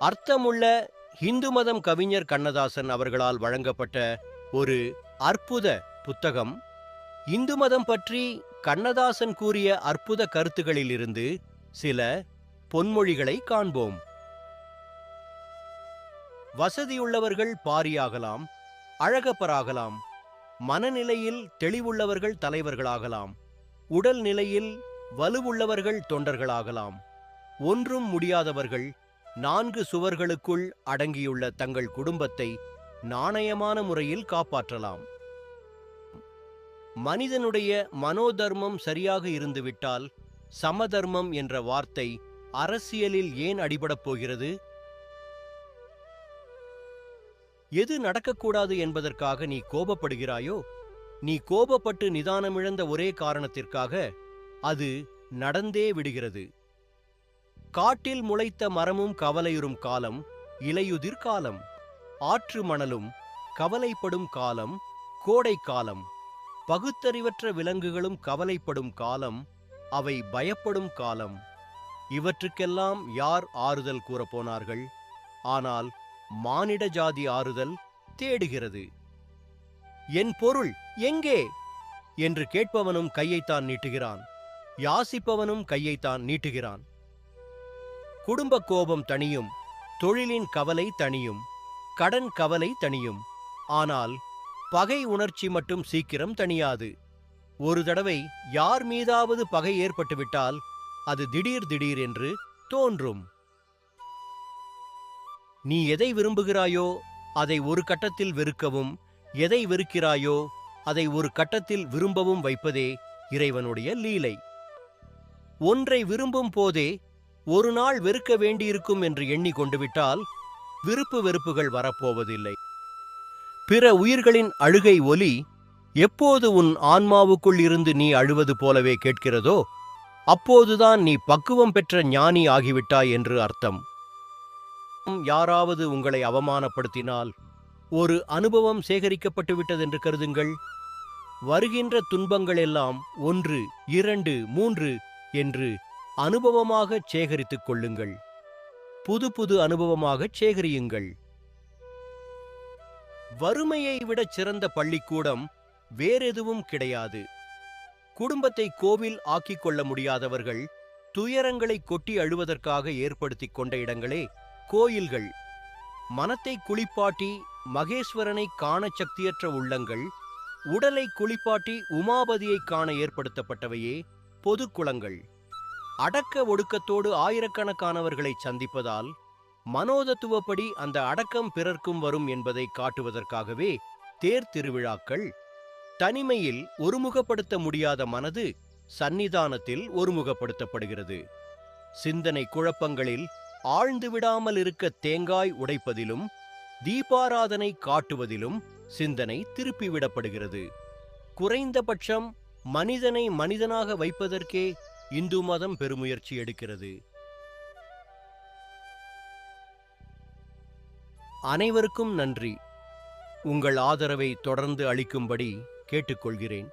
அர்த்தமுள்ள இந்து மதம் கவிஞர் கண்ணதாசன் அவர்களால் வழங்கப்பட்ட ஒரு அற்புத புத்தகம். இந்து மதம் பற்றி கண்ணதாசன் கூறிய அற்புத கருத்துகளிலிருந்து சில பொன்மொழிகளை காண்போம். வசதியுள்ளவர்கள் பாரியாகலாம் அழகப்பராகலாம் மனநிலையில் தெளிவுள்ளவர்கள் தலைவர்களாகலாம் உடல் நிலையில் வலுவுள்ளவர்கள் தொண்டர்களாகலாம் ஒன்றும் முடியாதவர்கள் நான்கு சுவர்களுக்குள் அடங்கியுள்ள தங்கள் குடும்பத்தை நாணயமான முறையில் காப்பாற்றலாம். மனிதனுடைய மனோதர்மம் சரியாக இருந்துவிட்டால் சமதர்மம் என்ற வார்த்தை அரசியலில் ஏன் அடிபடப் போகிறது? எது நடக்கக்கூடாது என்பதற்காக நீ கோபப்படுகிறாயோ நீ கோபப்பட்டு நிதானமிழந்த ஒரே காரணத்திற்காக அது நடந்தே விடுகிறது. காட்டில் முளைத்த மரமும் கவலையுறும் காலம் இலையுதிர் காலம் ஆற்று மணலும் கவலைப்படும் காலம் கோடை காலம் பகுத்தறிவற்ற விலங்குகளும் கவலைப்படும் காலம் அவை பயப்படும் காலம். இவற்றுக்கெல்லாம் யார் ஆறுதல் கூறப்போனார்கள் ஆனால் மானிட ஜாதி ஆறுதல் தேடுகிறது. என் பொருள் எங்கே? என்று கேட்பவனும் கையைத்தான் நீட்டுகிறான். யாசிப்பவனும் கையைத்தான் நீட்டுகிறான். குடும்ப கோபம் தணியும் தொழிலின் கவலை தணியும் கடன் கவலை தணியும். ஆனால் பகை உணர்ச்சி மட்டும் சீக்கிரம் தணியாது. ஒரு தடவை யார் மீதாவது பகை ஏற்பட்டுவிட்டால் அது திடீர் திடீர் என்று தோன்றும். நீ எதை விரும்புகிறாயோ அதை ஒரு கட்டத்தில் வெறுக்கவும் எதை வெறுக்கிறாயோ அதை ஒரு கட்டத்தில் விரும்பவும் வைப்பதே இறைவனுடைய லீலை. ஒன்றை விரும்பும் போதே ஒரு நாள் வெறுக்க வேண்டியிருக்கும் என்று எண்ணி விட்டால் விருப்பு வெறுப்புகள் வரப்போவதில்லை. பிற உயிர்களின் அழுகை ஒலி எப்போது உன் ஆன்மாவுக்குள் இருந்து நீ அழுவது போலவே கேட்கிறதோ அப்போதுதான் நீ பக்குவம் பெற்ற ஞானி ஆகிவிட்டாய் என்று அர்த்தம். யாராவது உங்களை அவமானப்படுத்தினால் ஒரு அனுபவம் சேகரிக்கப்பட்டு விட்டதென்று கருதுங்கள். வருகின்ற துன்பங்கள் எல்லாம் ஒன்று இரண்டு மூன்று என்று அனுபவமாகச் சேகரித்துக் கொள்ளுங்கள். புது புது அனுபவமாகச் சேகரியுங்கள். வறுமையை விடச் சிறந்த பள்ளிக்கூடம் வேறெதுவும் கிடையாது. குடும்பத்தை கோவில் ஆக்கிக் கொள்ள முடியாதவர்கள் துயரங்களை கொட்டி அழுவதற்காக ஏற்படுத்திக் கொண்ட இடங்களே கோயில்கள். மனத்தை குளிப்பாட்டி மகேஸ்வரனை காண சக்தியற்ற உள்ளங்கள் உடலை குளிப்பாட்டி உமாபதியை காண ஏற்படுத்தப்பட்டவையே பொதுக்குளங்கள் அடக்க ஒடுக்கத்தோடு ஆயிரக்கணக்கானவர்களை சந்திப்பதால் மனோதத்துவப்படி அந்த அடக்கம் பிறர்க்கும் வரும் என்பதை காட்டுவதற்காகவே தேர் திருவிழாக்கள் தனிமையில் ஒருமுகப்படுத்த முடியாத மனது சந்நிதானத்தில் ஒருமுகப்படுத்தப்படுகிறது. சிந்தனை குழப்பங்களில் ஆழ்ந்து விடாமல் இருக்க தேங்காய் உடைப்பதிலும் தீபாராதனை காட்டுவதிலும் சிந்தனை திருப்பிவிடப்படுகிறது. குறைந்தபட்சம் மனிதனை மனிதனாக வைப்பதற்கே இந்து மதம் பெருமுயற்சி எடுக்கிறது. அனைவருக்கும் நன்றி. உங்கள் ஆதரவை தொடர்ந்து அளிக்கும்படி கேட்டுக்கொள்கிறேன்.